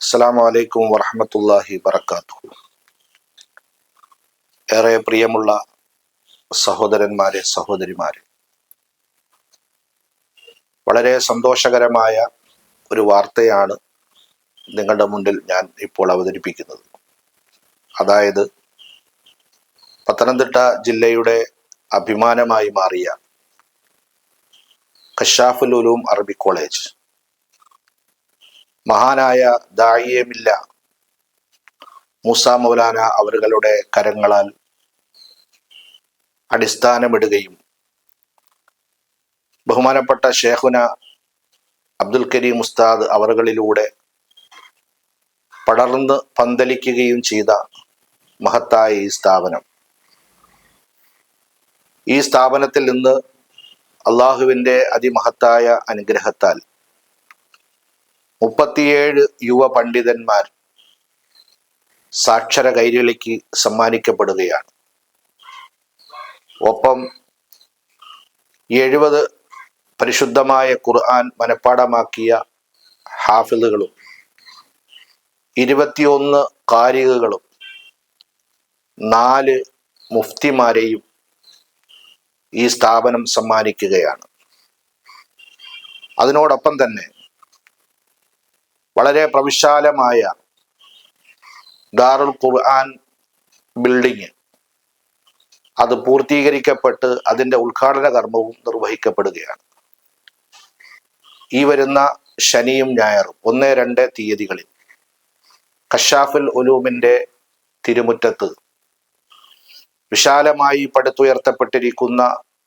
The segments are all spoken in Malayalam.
അസ്സാം വലൈക്കും വറഹമത്തല്ലാഹി വറക്കാത്തു ഏറെ പ്രിയമുള്ള സഹോദരന്മാരെ സഹോദരിമാരെ വളരെ സന്തോഷകരമായ ഒരു വാർത്തയാണ് നിങ്ങളുടെ മുന്നിൽ ഞാൻ ഇപ്പോൾ അവതരിപ്പിക്കുന്നത്. അതായത് പത്തനംതിട്ട ജില്ലയുടെ അഭിമാനമായി മാറിയ കഷാഫുൽ ഉലൂം അറബി കോളേജ് മഹാനായ ദായിയമില്ല മൂസ മൗലാന അവരുടെ കരങ്ങളാൽ അടിസ്ഥാനമിടുകയും ബഹുമാനപ്പെട്ട ഷേഖുന അബ്ദുൽ കരീം ഉസ്താദ് അവറുകളിലൂടെ പടർന്ന് പന്തലിക്കുകയും ചെയ്ത മഹത്തായ ഈ സ്ഥാപനം. ഈ സ്ഥാപനത്തിൽ നിന്ന് അള്ളാഹുവിന്റെ അതിമഹത്തായ അനുഗ്രഹത്താൽ മുപ്പത്തിയേഴ് യുവ പണ്ഡിതന്മാർ സാക്ഷര കൈരളിക്ക് സമ്മാനിക്കപ്പെടുകയാണ്. ഒപ്പം എഴുപത് പരിശുദ്ധമായ ഖുർആൻ മനഃപ്പാടമാക്കിയ ഹാഫിളുകളും ഇരുപത്തിയൊന്ന് കാരികകളും നാല് മുഫ്തിമാരെയും ഈ സ്ഥാപനം സമ്മാനിക്കുകയാണ്. അതിനോടൊപ്പം തന്നെ വളരെ പ്രവിശാലമായ ദാറുൽ ഖുർആൻ ബിൽഡിങ് അത് പൂർത്തീകരിക്കപ്പെട്ട് അതിന്റെ ഉദ്ഘാടന കർമ്മവും നിർവഹിക്കപ്പെടുകയാണ്. ഈ വരുന്ന ശനിയും ഞായറും ഒന്ന് രണ്ട് തീയതികളിൽ കഷാഫുൽ ഉലൂമിന്റെ തിരുമുറ്റത്ത് വിശാലമായി പടുത്തുയർത്തപ്പെട്ടിരിക്കുന്ന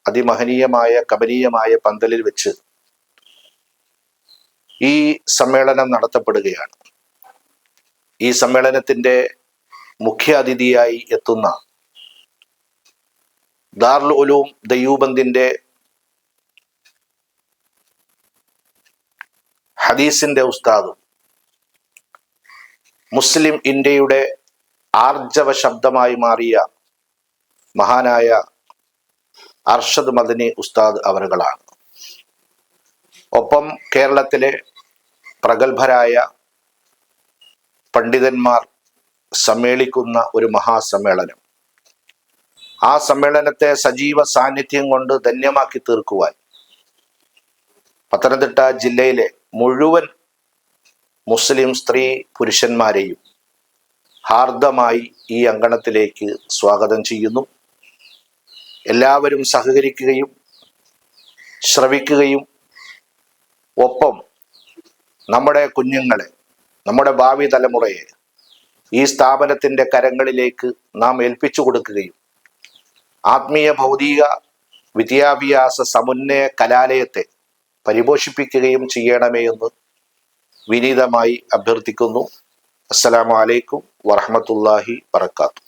അതിമഹനീയമായ കമനീയമായ പന്തലിൽ വെച്ച് ഈ സമ്മേളനം നടത്തപ്പെടുകയാണ്. ഈ സമ്മേളനത്തിന്റെ മുഖ്യ അതിഥിയായി എത്തുന്ന ദാർലു ഉലൂം ദയൂബന്ദിന്റെ ഹദീസിന്റെ ഉസ്താദും മുസ്ലിം ഇന്ത്യയുടെ ആർജവ ശബ്ദമായി മാറിയ മഹാനായ അർഷദ് മദനി ഉസ്താദ് അവറുകളാണ് ഒപ്പം കേരളത്തിലെ പ്രഗത്ഭരായ പണ്ഡിതന്മാർ സമ്മേളിക്കുന്ന ഒരു മഹാസമ്മേളനം. ആ സമ്മേളനത്തെ സജീവ സാന്നിധ്യം കൊണ്ട് ധന്യമാക്കി തീർക്കുവാൻ പത്തനംതിട്ട ജില്ലയിലെ മുഴുവൻ മുസ്ലിം സ്ത്രീ പുരുഷന്മാരെയും ഹാർദമായി ഈ അങ്കണത്തിലേക്ക് സ്വാഗതം ചെയ്യുന്നു. എല്ലാവരും സഹകരിക്കുകയും ശ്രവിക്കുകയും ഒപ്പം നമ്മുടെ കുഞ്ഞുങ്ങളെ നമ്മുടെ ഭാവി തലമുറയെ ഈ സ്ഥാപനത്തിന്റെ കരങ്ങളിലേക്ക് നാം ഏൽപ്പിച്ചു കൊടുക്കുകയും ആത്മീയ ഭൗതിക വിദ്യാഭ്യാസ സമുന്നയ കലാലയത്തെ പരിപോഷിപ്പിക്കുകയും ചെയ്യണമേ എന്ന് വിനീതമായി അഭ്യർത്ഥിക്കുന്നു. അസ്സലാമലൈക്കും വറഹമത്തല്ലാഹി വറക്കാത്തു.